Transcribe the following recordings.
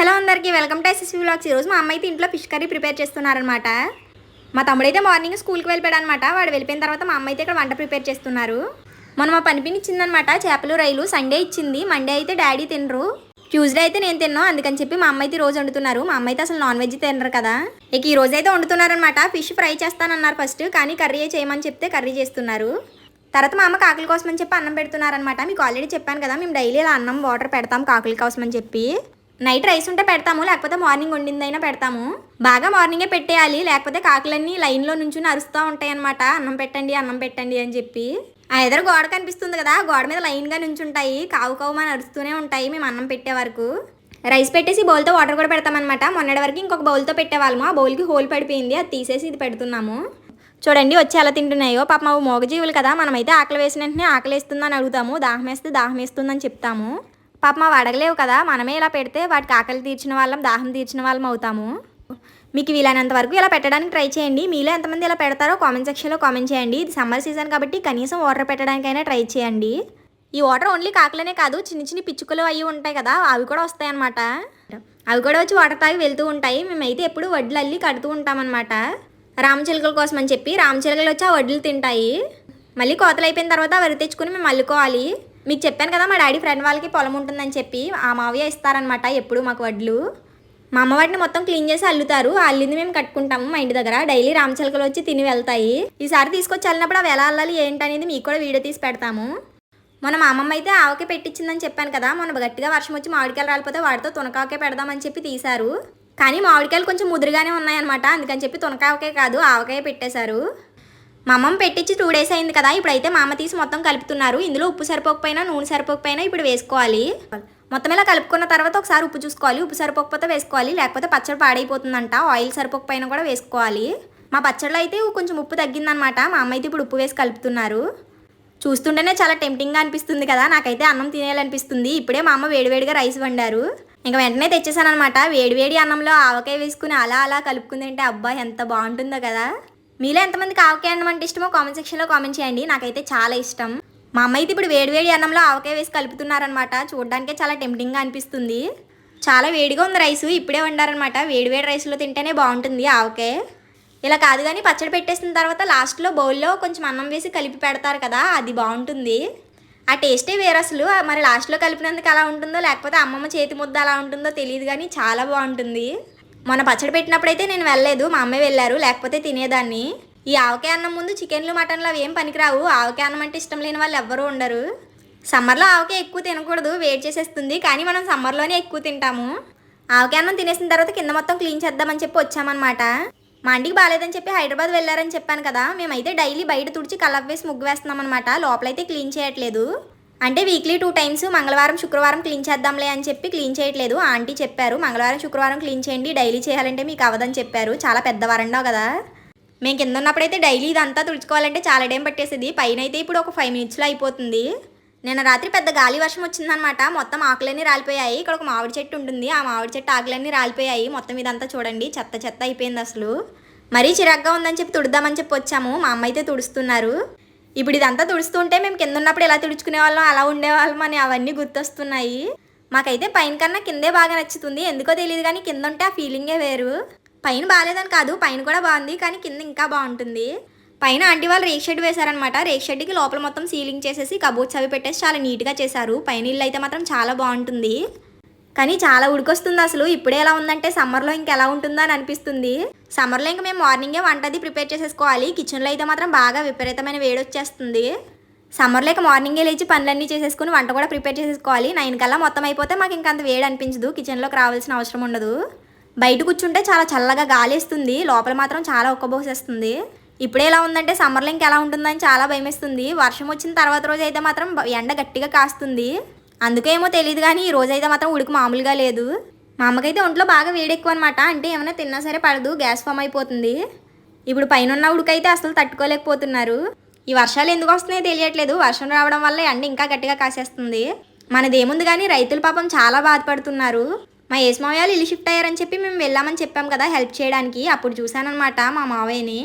Hello అందరికీ welcome to SSV blogs ఈరోజు మా అమ్మ అయితే ఇంట్లో ఫిష్ కర్రీ ప్రిపేర్ చేస్తున్నారనమాట మా తమ్ముడైతే మార్నింగ్ స్కూల్కి వెళ్ళిపోయాడు అనమాట వాడు వెళ్ళిపోయిన తర్వాత మా అమ్మ అయితే ఇక్కడ వంట ప్రిపేర్ చేస్తున్నారు. మొన్న మా పనిపిని ఇచ్చిందనమాట చేపలు రైలు సండే ఇచ్చింది. మండే అయితే డాడీ తినరు. ట్యూస్డే అయితే నేను తిన్నాను అందుకని చెప్పి మా అమ్మ అయితే రోజు వండుతున్నారు. మా అమ్మ అయితే అసలు నాన్ వెజ్ తినరు కదా. ఇక ఈ రోజు అయితే వండుతున్నారనమాట ఫిష్ ఫ్రై చేస్తానన్నారు ఫస్ట్. కానీ కర్రీ చేయమని చెప్తే కర్రీ చేస్తున్నారు. తర్వాత మా అమ్మ కాకుల కోసం అని చెప్పి అన్నం పెడుతున్నారనమాట మీకు ఆల్రెడీ చెప్పాను కదా మేము డైలీ ఇలా అన్నం వాటర్ పెడతాం కాకుల కోసం అని చెప్పి. నైట్ రైస్ ఉంటే పెడతాము లేకపోతే మార్నింగ్ వండిందైనా పెడతాము. బాగా మార్నింగే పెట్టేయాలి లేకపోతే కాకులన్నీ లైన్లో నుంచి అరుస్తూ ఉంటాయి అనమాట అన్నం పెట్టండి అన్నం పెట్టండి అని చెప్పి. ఆ ఎదురు గోడ కనిపిస్తుంది కదా గోడ మీద లైన్గా నుంచుంటాయి. కావు కావు అని అరుస్తూనే ఉంటాయి మేము అన్నం పెట్టే వరకు. రైస్ పెట్టేసి బౌల్తో వాటర్ కూడా పెడతామన్నమాట. మొన్నటి వరకు ఇంకొక బౌల్తో పెట్టేవాళ్ళము. ఆ బౌల్కి హోల్ పడిపోయింది అది తీసేసి ఇది పెడుతున్నాము. చూడండి వచ్చి ఎలా తింటున్నాయో. పాప అవి మోగజీవులు కదా మనమైతే ఆకలి వేసిన వెంటనే ఆకలి వేస్తుందని అడుగుతాము. దాహం వేస్తే దాహం వేస్తుందని చెప్తాము. పాప మా అడగలేవు కదా మనమే ఇలా పెడితే వాటికి ఆకలి తీర్చిన వాళ్ళం దాహం తీర్చిన వాళ్ళం అవుతాము. మీకు వీలైనంత వరకు ఇలా పెట్టడానికి ట్రై చేయండి. మీలో ఎంతమంది ఇలా పెడతారో కామెంట్ సెక్షన్లో కామెంట్ చేయండి. ఇది సమ్మర్ సీజన్ కాబట్టి కనీసం వాటర్ పెట్టడానికైనా ట్రై చేయండి. ఈ వాటర్ ఓన్లీ కాకులనే కాదు చిన్న చిన్న పిచ్చుకలు అవి ఉంటాయి కదా అవి కూడా వస్తాయి అనమాట అవి కూడా వచ్చి వాటర్ తాగి వెళ్తూ ఉంటాయి. మేమైతే ఎప్పుడు వడ్లు అల్లి కడుతూ ఉంటామన్నమాట. రామచిలుకల కోసం అని చెప్పి రామచిలుకలు వచ్చి ఆ వడ్లు తింటాయి. మళ్ళీ కోతలు అయిపోయిన తర్వాత వరి తెచ్చుకుని మేము అల్లుకోవాలి. మీకు చెప్పాను కదా మా డాడీ ఫ్రెండ్ వాళ్ళకి పొలం ఉంటుందని చెప్పి ఆ మావయ్య ఇస్తారనమాట ఎప్పుడు మాకు వడ్లు. మా అమ్మ వాటిని మొత్తం క్లీన్ చేసి అల్లుతారు. ఆ అల్లింది మేము కట్టుకుంటాము మా ఇంటి దగ్గర. డైలీ రామచిలకలు వచ్చి తిని వెళ్తాయి. ఈసారి తీసుకొచ్చి వెళ్ళినప్పుడు అవి ఎలా అల్లాలి ఏంటనేది మీకు కూడా వీడియో తీసి పెడతాము. మొన్న మా అమ్మమ్మ అయితే ఆవకే పెట్టించిందని చెప్పాను కదా. మొన్న గట్టిగా వర్షం వచ్చి మామిడికాయలు రాలిపోతే వాటితో తునకాకే పెడదామని చెప్పి తీశారు. కానీ మామిడికాయలు కొంచెం ముదురుగానే ఉన్నాయన్నమాట. అందుకని చెప్పి తునకావకే కాదు ఆవకాయ పెట్టేశారు. మా అమ్మమ్మ పెట్టించి టూ డేస్ అయింది కదా ఇప్పుడైతే మా అమ్మ తీసి మొత్తం కలుపుతున్నారు. ఇందులో ఉప్పు సరిపోకపోయినా నూనె సరిపోకపోయినా ఇప్పుడు వేసుకోవాలి. మొత్తం ఇలా కలుపుకున్న తర్వాత ఒకసారి ఉప్పు చూసుకోవాలి. ఉప్పు సరిపోకపోతే వేసుకోవాలి లేకపోతే పచ్చడి పాడైపోతుందంట. ఆయిల్ సరిపోకపోయినా కూడా వేసుకోవాలి. మా పచ్చడిలో అయితే కొంచెం ఉప్పు తగ్గిందనమాట. మా అమ్మ అయితే ఇప్పుడు ఉప్పు వేసి కలుపుతున్నారు. చూస్తుంటేనే చాలా టెంప్టింగ్గా అనిపిస్తుంది కదా. నాకైతే అన్నం తినేయాలనిపిస్తుంది. ఇప్పుడే మా అమ్మ వేడివేడిగా రైస్ వండారు. ఇంకా వెంటనే తెచ్చేసాను అనమాట వేడివేడి అన్నంలో ఆవకాయ వేసుకుని అలా అలా కలుపుకుంది అంటే అబ్బా ఎంత బాగుంటుందో కదా. మీలో ఎంతమందికి ఆవకాయ అన్నం అంటే ఇష్టమో కామెంట్ సెక్షన్లో కామెంట్ చేయండి. నాకైతే చాలా ఇష్టం. మా అమ్మ అయితే ఇప్పుడు వేడివేడి అన్నంలో ఆవకాయ వేసి కలుపుతున్నారనమాట చూడడానికే చాలా టెంప్టింగ్గా అనిపిస్తుంది. చాలా వేడిగా ఉంది రైస్. ఇప్పుడే వండారనమాట వేడివేడి రైస్లో తింటేనే బాగుంటుంది ఆవకాయ. ఇలా కాదు కానీ పచ్చడి పెట్టేసిన తర్వాత లాస్ట్లో బౌల్లో కొంచెం అన్నం వేసి కలిపి పెడతారు కదా అది బాగుంటుంది. ఆ టేస్టే వేరు అసలు. మరి లాస్ట్లో కలిపినందుకు అలా ఉంటుందో లేకపోతే అమ్మమ్మ చేతి ముద్ద అలా ఉంటుందో తెలియదు కానీ చాలా బాగుంటుంది. మొన్న పచ్చడి పెట్టినప్పుడైతే నేను వెళ్ళలేదు మా అమ్మే వెళ్ళారు లేకపోతే తినేదాన్ని. ఈ ఆవకాయ అన్నం ముందు చికెన్లు మటన్లు అవి ఏం పనికిరావు. ఆవకాయ అన్నం అంటే ఇష్టం లేని వాళ్ళు ఎవ్వరూ ఉండరు. సమ్మర్లో ఆవకాయ ఎక్కువ తినకూడదు వేడి చేసేస్తుంది కానీ మనం సమ్మర్లోనే ఎక్కువ తింటాము. ఆవకాయ అన్నం తినేసిన తర్వాత కింద మొత్తం క్లీన్ చేద్దామని చెప్పి వచ్చామన్నమాట. మా ఇంటికి బాగాలేదని చెప్పి హైదరాబాద్ వెళ్ళారని చెప్పాను కదా. మేమైతే డైలీ బయట తుడిచి కలప్ వేసి ముగ్గు వేస్తున్నాం అనమాట లోపలైతే క్లీన్ చేయట్లేదు. అంటే వీక్లీ టూ టైమ్స్ మంగళవారం శుక్రవారం క్లీన్ చేద్దాంలే అని చెప్పి క్లీన్ చేయట్లేదు. ఆంటీ చెప్పారు మంగళవారం శుక్రవారం క్లీన్ చేయండి డైలీ చేయాలంటే మీకు అవదని చెప్పారు. చాలా పెద్ద వరండావు కదా. మేము కింద ఉన్నప్పుడైతే డైలీ ఇదంతా తుడుచుకోవాలంటే చాలా టైం పట్టేసేది. పైన అయితే ఇప్పుడు ఒక ఫైవ్ మినిట్స్లో అయిపోతుంది. నిన్న రాత్రి పెద్ద గాలి వర్షం వచ్చిందనమాట మొత్తం ఆకులన్నీ రాలిపోయాయి. ఇక్కడ ఒక మామిడి చెట్టు ఉంటుంది. ఆ మామిడి చెట్టు ఆకులన్నీ రాలిపోయాయి. మొత్తం ఇదంతా చూడండి. చెత్త చెత్త అయిపోయింది అసలు. మరీ చిరాగ్గా ఉందని చెప్పి తుడుద్దామని చెప్పి వచ్చాము. మా అమ్మ అయితే తుడుస్తున్నారు. ఇప్పుడు ఇదంతా తుడుస్తుంటే మేము కింద ఉన్నప్పుడు ఎలా తుడుచుకునే వాళ్ళం అలా ఉండేవాళ్ళం అని అవన్నీ గుర్తొస్తున్నాయి. మాకైతే పైన కన్నా కిందే బాగా నచ్చుతుంది. ఎందుకో తెలియదు కానీ కింద ఉంటే ఆ ఫీలింగే వేరు. పైన బాగాలేదని కాదు పైన కూడా బాగుంది కానీ కింద ఇంకా బాగుంటుంది. పైన ఆంటీ వాళ్ళు రేక్ షెడ్ వేశారనమాట రేక్ షెడ్కి లోపల మొత్తం సీలింగ్ చేసేసి కబోర్డ్స్ అవి పెట్టేసి చాలా నీట్గా చేశారు. పైన ఇల్లు అయితే మాత్రం చాలా బాగుంటుంది. కానీ చాలా ఉడికొస్తుంది అసలు. ఇప్పుడే ఎలా ఉందంటే సమ్మర్లో ఇంకెలా ఉంటుందో అని అనిపిస్తుంది. సమ్మర్లో ఇంకా మేము మార్నింగే వంటది ప్రిపేర్ చేసేసుకోవాలి. కిచెన్లో అయితే మాత్రం బాగా విపరీతమైన వేడి వచ్చేస్తుంది. సమ్మర్లో ఇక మార్నింగే లేచి పనులన్నీ చేసేసుకుని వంట కూడా ప్రిపేర్ చేసేసుకోవాలి. నైన్ కల్లా మొత్తం అయిపోతే మాకు ఇంకా అంత వేడి అనిపించదు. కిచెన్లోకి రావాల్సిన అవసరం ఉండదు. బయట కూర్చుంటే చాలా చల్లగా గాలి వేస్తుంది. లోపల మాత్రం చాలా ఒక్కబోసేస్తుంది ఇప్పుడే ఎలా ఉందంటే సమ్మర్లో ఇంకా ఎలా ఉంటుందని చాలా భయమేస్తుంది. వర్షం వచ్చిన తర్వాత రోజు అయితే మాత్రం ఎండ గట్టిగా కాస్తుంది. అందుకేమో తెలియదు కానీ ఈ రోజు అయితే మాత్రం ఉడికి మామూలుగా లేదు. మా అమ్మకైతే ఒంట్లో బాగా వేడి ఎక్కువ అనమాట అంటే ఏమైనా తిన్నా సరే పడదు గ్యాస్ ఫామ్ అయిపోతుంది. ఇప్పుడు పైన ఉన్న ఉడికైతే అసలు తట్టుకోలేకపోతున్నారు. ఈ వర్షాలు ఎందుకు వస్తున్నాయో తెలియట్లేదు. వర్షం రావడం వల్ల ఎండ ఇంకా గట్టిగా కాసేస్తుంది. మనదేముంది కానీ రైతులు పాపం చాలా బాధపడుతున్నారు. మా ఏసుమావయాలు ఇల్లు షిఫ్ట్ అయ్యారని చెప్పి మేము వెళ్ళామని చెప్పాం కదా హెల్ప్ చేయడానికి. అప్పుడు చూశానమాట మా మావయ్యని.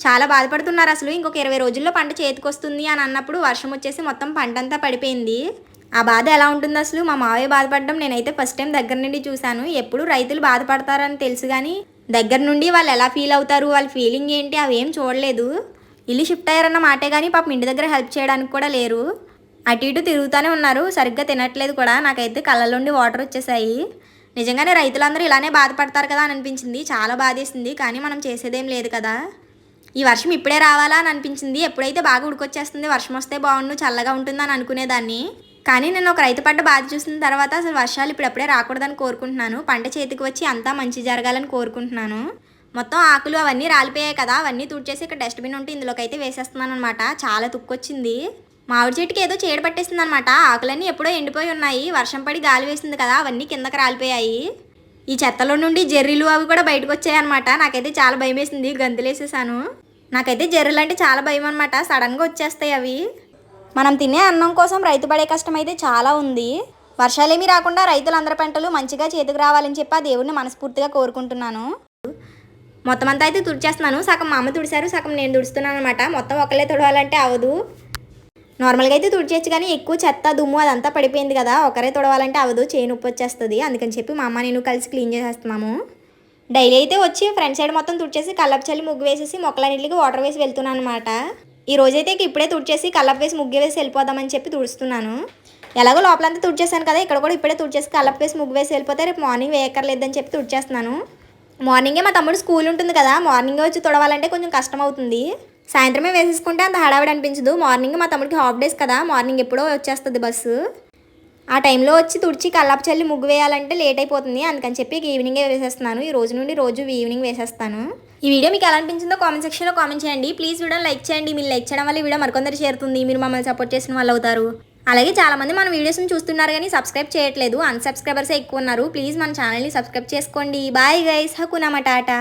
చాలా బాధపడుతున్నారు అసలు. ఇంకొక ఇరవై రోజుల్లో పంట చేతికి వస్తుంది అని అన్నప్పుడు వర్షం వచ్చేసి మొత్తం పంట అంతా పడిపోయింది. ఆ బాధ ఎలా ఉంటుంది అసలు? మా మావయ్య బాధపడడం నేనైతే ఫస్ట్ టైం దగ్గర నుండి చూశాను. ఎప్పుడు రైతులు బాధపడతారని తెలుసు కానీ దగ్గర నుండి వాళ్ళు ఎలా ఫీల్ అవుతారు వాళ్ళ ఫీలింగ్ ఏంటి అవి ఏం చూడలేదు. ఇల్లు షిఫ్ట్ అయ్యారన్న మాటే కానీ పాపం ఇంటి దగ్గర హెల్ప్ చేయడానికి కూడా లేరు. అటు ఇటు తిరుగుతూనే ఉన్నారు. సరిగ్గా తినట్లేదు కూడా. నాకైతే కళ్ళలోండి వాటర్ వచ్చేసాయి. నిజంగానే రైతులందరూ ఇలానే బాధపడతారు కదా అని అనిపించింది. చాలా బాధేసింది కానీ మనం చేసేదేం లేదు కదా. ఈ వర్షం ఇప్పుడే రావాలా అని అనిపించింది. ఎప్పుడైతే బాగా ఉడికొచ్చేస్తుంది వర్షం వస్తే బాగుండు చల్లగా ఉంటుందని అనుకునేదాన్ని. కానీ నేను ఒక రైతు పడ్డ బాధ చూసిన తర్వాత అసలు వర్షాలు ఇప్పుడప్పుడే రాకూడదని కోరుకుంటున్నాను. పంట చేతికి వచ్చి అంతా మంచి జరగాలని కోరుకుంటున్నాను. మొత్తం ఆకులు అవన్నీ రాలిపోయాయి కదా అవన్నీ తుడిచేసి ఇక్కడ డస్ట్బిన్ ఉంటే ఇందులోకి అయితే వేసేస్తున్నాను అనమాట చాలా తుక్కొచ్చింది. మామిడి చెట్టుకి ఏదో చీడ పట్టేసింది అనమాట ఆకులన్నీ ఎప్పుడో ఎండిపోయి ఉన్నాయి. వర్షం పడి గాలి వేసింది కదా అవన్నీ కిందకి రాలిపోయాయి. ఈ చెత్తలో నుండి జెర్రీలు అవి కూడా బయటకు వచ్చాయన్నమాట నాకైతే చాలా భయం వేసింది గంతులేసేసాను. నాకైతే జెర్రీలు అంటే చాలా భయం అనమాట సడన్గా వచ్చేస్తాయి అవి. మనం తినే అన్నం కోసం రైతు పడే కష్టం అయితే చాలా ఉంది. వర్షాలేమీ రాకుండా రైతులందరి పంటలు మంచిగా చేతికి రావాలని చెప్పి ఆ దేవుడిని మనస్ఫూర్తిగా కోరుకుంటున్నాను. మొత్తం అంతా అయితే తుడిచేస్తున్నాను. సగం మా అమ్మ తుడిచారు సగం నేను తుడుస్తున్నాను అనమాట మొత్తం ఒకళ్ళే తుడవాలంటే అవదు. నార్మల్గా అయితే తుడిచేయచ్చు కానీ ఎక్కువ చెత్త దుమ్ము అదంతా పడిపోయింది కదా ఒకరే తుడవాలంటే అవదు చేయి నొప్పి వచ్చేస్తుంది. అందుకని చెప్పి మా అమ్మ నేను కలిసి క్లీన్ చేసేస్తున్నాము. డైలీ అయితే వచ్చి ఫ్రంట్ సైడ్ మొత్తం తుడిచేసి కల్లపు చల్లి ముగ్గు వేసేసి మొక్కలన్నింటికి వాటర్ వేసి వెళ్తున్నాను అనమాట ఈ రోజైతే ఇప్పుడే తుడిచేసి కల్లపు వేసి ముగ్గు వేసి వెళ్ళిపోదామని చెప్పి తుడుస్తున్నాను. ఎలాగో లోపలంతా తుడిచేసాను కదా ఇక్కడ కూడా ఇప్పుడే తుడిచేసి కల్లపు వేసి ముగ్గు వేసి వెళ్ళిపోతే రేపు మార్నింగ్ వేయక్కర్లేదని చెప్పి తుడిచేస్తున్నాను. మార్నింగే మా తమ్ముడు స్కూల్ ఉంటుంది కదా మార్నింగే వచ్చి తుడవాలంటే కొంచెం కష్టం అవుతుంది సాయంత్రమే వేసేసుకుంటే అంత హడావిడి అనిపించదు. మార్నింగ్ మా తమ్ముడికి హాఫ్ డేస్ కదా మార్నింగ్ ఎప్పుడో వచ్చేస్తుంది బస్సు. ఆ టైంలో వచ్చి తుడిచి కల్లాపు చల్లి ముగ్గు వేయాలంటే లేట్ అయిపోతుంది. అందుకని చెప్పి ఈవినింగే వేసేస్తున్నాను. ఈ రోజు నుండి రోజు ఈవినింగ్ వేసేస్తాను. ఈ వీడియో మీకు ఎలా అనిపించిందో కామెంట్ సెక్షన్లో కామెంట్ చేయండి. ప్లీజ్ వీడియో లైక్ చేయండి. మీరు లైక్ చేయడం వల్ల వీడియో మరికొందరు చేరుతుంది. మీరు మమ్మల్ని సపోర్ట్ చేసిన వాళ్ళు అవుతారు. అలాగే చాలామంది మన వీడియోస్ని చూస్తున్నారు కానీ సబ్స్క్రైబ్ చేయట్లేదు. అన్సబ్స్క్రైబర్సే ఎక్కువ ఉన్నారు. ప్లీజ్ మన ఛానల్ని సబ్స్క్రైబ్ చేసుకోండి. బాయ్ గైస్ హకునమ టాటా.